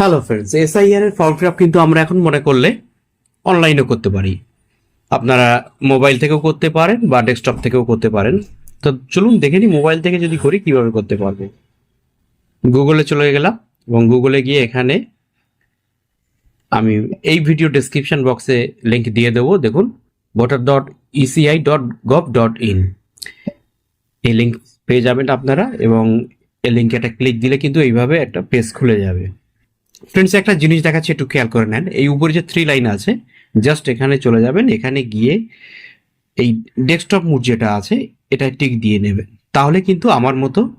Hello friends SIR এর form fill up কিন্তু আমরা এখন মনে করলে অনলাইনেও করতে পারি। আপনারা মোবাইল থেকেও করতে পারেন বা ডেস্কটপ থেকেও করতে পারেন। তো চলুন দেখে নিই মোবাইল থেকে যদি করি কীভাবে করতে পারব। গুগলে চলে গেলাম এবং গুগলে গিয়ে এখানে আমি এই ভিডিও ডেসক্রিপশন বক্সে লিংক দিয়ে দেবো। দেখুন voter dot ECI dot gov dot in এই লিঙ্ক পেয়ে যাবেন আপনারা এবং এই লিঙ্কে একটা ক্লিক দিলে কিন্তু এইভাবে একটা পেজ খুলে যাবে। ফ্রেন্ডস একটা জিনিস দেখাচ্ছি, একটু খেয়াল করে নেন। এই উপরে যে থ্রি লাইন আছে জাস্ট এখানে চলে যাবেন, এখানে গিয়ে এই ডেস্কটপ মুড যেটা আছে, এটা টিক দিয়ে নেবেন। তাহলে কিন্তু আমার মতো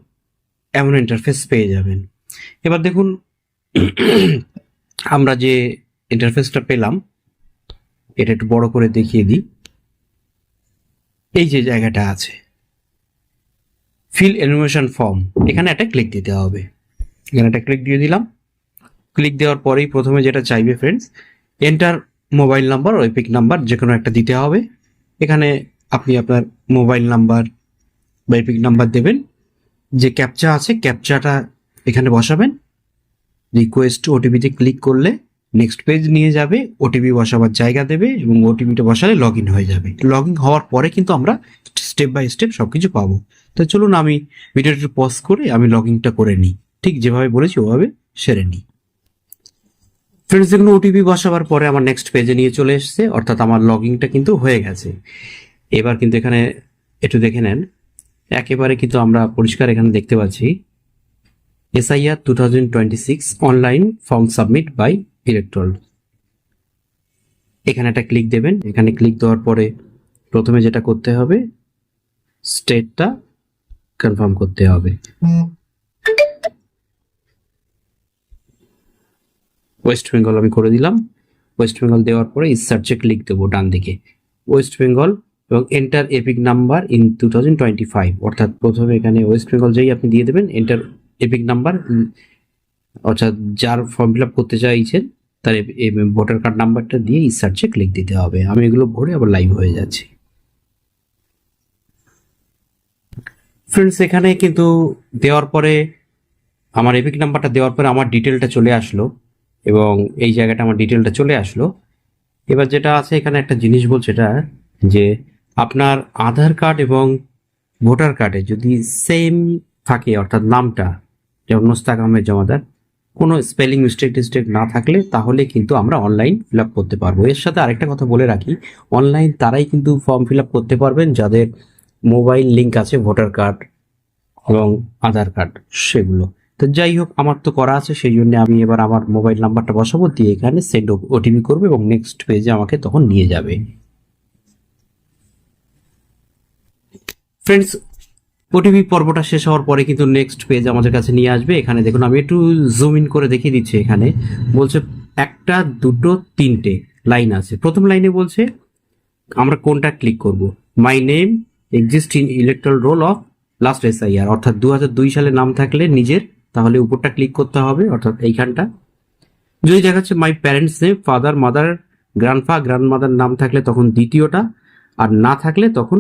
এমন ইন্টারফেস পেয়ে যাবেন। এবার দেখুন, আমরা যে ইন্টারফেসটা পেলাম, এটা একটু বড় করে দেখিয়ে দিই। এই যে জায়গাটা আছে ফিল অ্যানিমেশন ফর্ম এখানে একটা ক্লিক দিতে হবে। এখানে একটা ক্লিক দিয়ে দিলাম। ক্লিক দেওয়ার পরেই প্রথমে যেটা চাইবে ফ্রেন্ডস এন্টার মোবাইল নাম্বার ও এপিক নাম্বার যে কোনো একটা দিতে হবে। এখানে আপনি আপনার মোবাইল নাম্বার বা এপিক নাম্বার দেবেন। যে ক্যাপচা আছে ক্যাপচাটা এখানে বসাবেন। রিকোয়েস্ট ওটিপিতে ক্লিক করলে নেক্সট পেজ নিয়ে যাবে ওটিপি বসাবার জায়গা দেবে এবং ওটিপিটা বসালে লগ ইন হয়ে যাবে। লগ ইন হওয়ার পরে কিন্তু আমরা স্টেপ বাই স্টেপ সব কিছু পাবো। তো চলুন আমি ভিডিওটা পজ করে আমি লগ ইনটা করে নিই। ঠিক যেভাবে বলেছি ওভাবে সেরে নিই। ফ্রেন্ডস দেখুন ওটিপি বসাবার পরে আমার নেক্সট পেজে নিয়ে চলে এসেছে, অর্থাৎ আমার লগইনটা কিন্তু হয়ে গেছে। এবার কিন্তু এখানে একটু দেখে নেন। একেবারে কিন্তু আমরা পরিষ্কার এখানে দেখতে পাচ্ছি। SIR two thousand twenty six online form submit by electoral এখানে একটা ক্লিক দেবেন। এখানে ক্লিক দেওয়ার পরে প্রথমে যেটা করতে হবে স্টেটটা কনফার্ম করতে হবে। ওয়েস্ট বেঙ্গল আমি করে দিলাম। ওয়েস্ট বেঙ্গল দেওয়ার পরে সার্চে লিখ দেবো ডান দিকে। ওয়েস্ট বেঙ্গল এবং enter EPIC number in two thousand twenty five অর্থাৎ প্রথমে এখানে ওয়েস্ট বেঙ্গল যেই আপনি দিয়ে দেবেন এন্টার এপিক নাম্বার অর্থাৎ যার ফর্ম ফিল আপ করতে চাইছেন, তার ভোটার কার্ড নাম্বারটা দিয়ে ই সার্চে ক্লিক দিতে হবে। আমি এগুলো ভরে আবার লাইভ হয়ে যাচ্ছি। ফ্রেন্ডস এখানে কিন্তু দেওয়ার পরে, আমার এপিক নাম্বারটা দেওয়ার পরে আমার ডিটেলটা চলে আসলো। এবং এই জায়গাটা আমার ডিটেলটা চলে আসলো। এবার যেটা আছে, এখানে একটা জিনিস বলছে এটা, যে আপনার আধার কার্ড এবং ভোটার কার্ডে যদি সেম থাকে, অর্থাৎ নামটা, যেমন মোস্তাক আহমেদ জমাদার, কোনো স্পেলিং মিস্টেক টিস্টেক না থাকলে তাহলে কিন্তু আমরা অনলাইন ফিল আপ করতে পারব। এর সাথে আরেকটা কথা বলে রাখি অনলাইন তারাই কিন্তু ফর্ম ফিল আপ করতে পারবেন যাদের মোবাইল লিঙ্ক আছে, ভোটার কার্ড এবং আধার কার্ড, সেগুলো। তো যাই হোক, আমার তো করা আছে সেই জন্য আমি এবার আমার মোবাইল নাম্বারটা বসাবো, দিয়ে এখানে সেন্ড ওটিপি করব এবং নেক্সট পেজে আমাকে তখন নিয়ে যাবে। ফ্রেন্ডস ওটিপি পর্বটা শেষ হওয়ার পরে কিন্তু নেক্সট পেজ আমাদের কাছে নিয়ে আসবে। এখানে দেখুন, আমি একটু জুম ইন করে দেখিয়ে দিচ্ছি এখানে। বলছে একটা, দুটো, তিনটে লাইন আছে। প্রথম লাইনে বলছে, আমরা কোনটা ক্লিক করব? My name exist in electoral roll of last SIR অর্থাৎ দু সালে নাম থাকলে নিজের তাহলে উপরটা ক্লিক করতে হবে, অর্থাৎ এইখানটা। যদি দেখাচ্ছে my parents name father mother grandpa grandmother নাম থাকলে তখন দ্বিতীয়টা, আর না থাকলে তখন,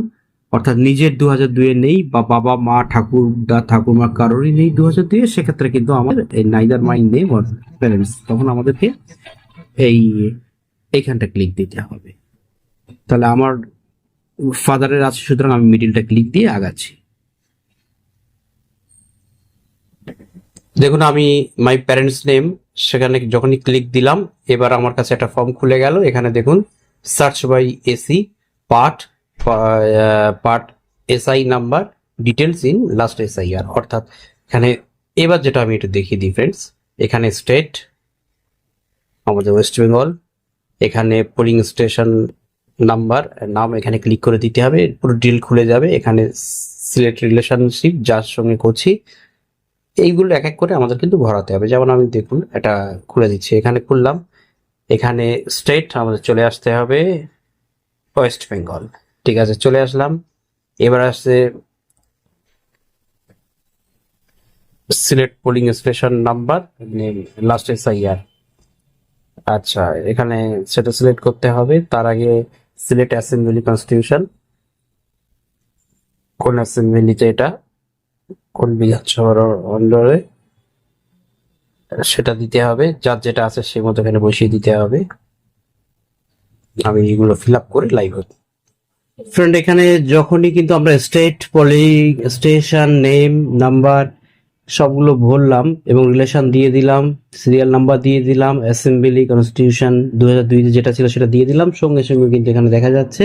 অর্থাৎ নিজের দু হাজার দুয়ে নেই বা বাবা, মা ঠাকুর দা ঠাকুরমা কারোরই নেই দু হাজার দুয়ে সেক্ষেত্রে কিন্তু আমাদের এই neither my name or parents তখন আমাদেরকে এই, এইখানটা ক্লিক দিতে হবে। তাহলে আমার ফাদারের আছে, সুতরাং আমি মিডিলটা ক্লিক দিয়ে আগাচ্ছি। দেখুন, আমি মাই প্যারেন্টস নেম সেখানে যখনই ক্লিক দিলাম, এবার আমার কাছে একটা ফর্ম খুলে গেল। এখানে দেখুন search by AC part part SI number details in last SIR অর্থাৎ এখানে, এবার যেটা আমি একটু দেখিয়ে দিই ফ্রেন্ডস এখানে স্টেট আমাদের ওয়েস্ট বেঙ্গল এখানে পোলিং স্টেশন নাম্বার নাম এখানে ক্লিক করে দিতে হবে, পুরো ডিল খুলে যাবে। এখানে সিলেক্ট রিলেশনশিপ যার সঙ্গে করছি এইগুলো এক এক করে আমাদের কিন্তু ভরাতে হবে। যেমন আমি দেখুন, এটা খুলে দিচ্ছি। এখানে খুললাম। এখানে স্টেট আমাদের চলে আসতে হবে ওয়েস্ট বেঙ্গল ঠিক আছে, চলে আসলাম। এবার আসছে select polling station number last SIR আচ্ছা এখানে সেটা সিলেক্ট করতে হবে। তার আগে সিলেট অ্যাসেম্বলি কনস্টিটিউশন কোন অ্যাসেম্বলিতে এটা কোন বিধানসভার অন্ডারে সেটা দিতে হবে। যার যেটা আছে সে মতো এখানে বসিয়ে দিতে হবে। আমি এগুলো ফিল আপ করে লাইভ হতে। ফ্রেন্ড এখানে যখনই কিন্তু আমরা state polling station name number সবগুলো ভরলাম এবং রিলেশন দিয়ে দিলাম সিরিয়াল নাম্বার দিয়ে দিলাম অ্যাসেম্বলি কনস্টিটিউশন দু হাজার যেটা ছিল সেটা দিয়ে দিলাম। সঙ্গে সঙ্গে কিন্তু এখানে দেখা যাচ্ছে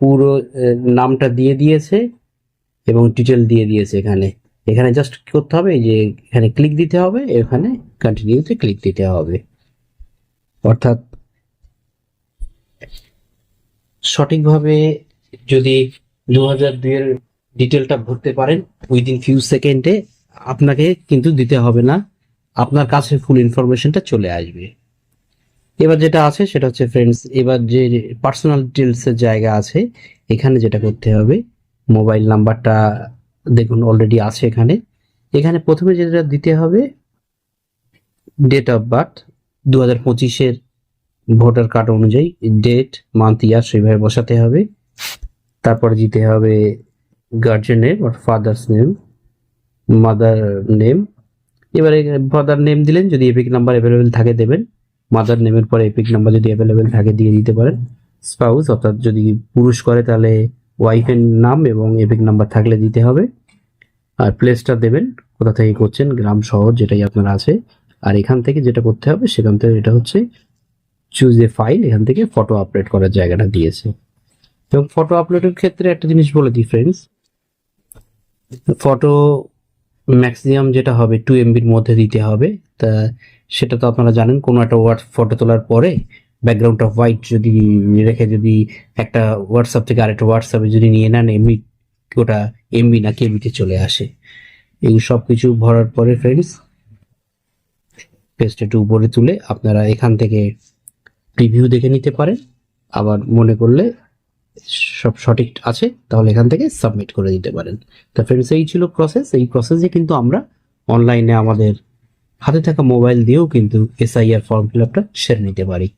পুরো নামটা দিয়ে দিয়েছে। এবং ডিটেল দিয়ে দিয়েছে এখানে। এখানে জাস্ট কি করতে হবে? যে এখানে ক্লিক দিতে হবে, এখানে কন্টিনিউতে ক্লিক দিতে হবে। অর্থাৎ সঠিকভাবে যদি দু হাজার দুইয়ের ডিটেলটা ভরতে পারেন উইদিন ফিউ সেকেন্ডে আপনাকে কিন্তু দিতে হবে না। আপনার কাছে ফুল ইনফরমেশনটা চলে আসবে। এবার যেটা আছে, সেটা হচ্ছে ফ্রেন্ডস এবার যে পার্সোনাল ডিটেলসের জায়গা আছে, এখানে যেটা করতে হবে মোবাইল নাম্বারটা দেখুন অলরেডি আছে এখানে। এখানে প্রথমে যেটা দিতে হবে ডেট অফ বার্থ দু হাজার পঁচিশের ভোটার কার্ড অনুযায়ী ডেট মান্থ ইয়ার সেইভাবে বসাতে হবে। তারপরে দিতে হবে গার্জেন নেম আর ফাদার্স নেম মাদার নেম এবারে ফাদার নেম দিলেন, যদি এপিক নাম্বার অ্যাভেলেবেল থাকে দেবেন। মাদার নেমের পরে এপিক নাম্বার যদি অ্যাভেলেবেল থাকে, দিয়ে দিতে পারেন। স্পাউস অর্থাৎ যদি পুরুষ করে, তাহলে ওয়াইফের নাম এবং এপিক নাম্বার থাকলে দিতে হবে। আর প্লেসটা দেবেন, কোথা থেকে করছেন, গ্রাম, শহর যেটাই আপনার আছে। আর এখান থেকে যেটা করতে হবে, সেখান থেকে এটা হচ্ছে চুজ এ ফাইল এখান থেকে ফটো আপলোড করার জায়গাটা দিয়েছে। এবং ফটো আপলোডের ক্ষেত্রে একটা জিনিস বলে দিই ফ্রেন্ডস ফটো ম্যাক্সিমাম যেটা হবে টু এমবির মধ্যে দিতে হবে। তা সেটা তো আপনারা জানেন, কোনো একটা ওয়ার্ড ফটো তোলার পরে ব্যাকগ্রাউন্ডটা হোয়াইট যদি রেখে যদি একটা হোয়াটসঅ্যাপ থেকে আরেকটা হোয়াটসঅ্যাপে যদি নিয়ে নেন, এমনি ওটা এমবি না কেবিতে চলে আসে। এই সব কিছু ভরার পরে ফ্রেন্ডস পেজটা একটু উপরে তুলে আপনারা এখান থেকে প্রিভিউ দেখে নিতে পারেন। আবার মনে করলে সব সঠিক আছে, তাহলে এখান থেকে সাবমিট করে দিতে পারেন। তো ফ্রেন্ডস এই ছিল প্রসেস এই প্রসেসে কিন্তু আমরা অনলাইনে আমাদের হাতে থাকা মোবাইল দিয়েও কিন্তু এসআইআর ফর্ম ফিল আপটা সেরে নিতে পারি।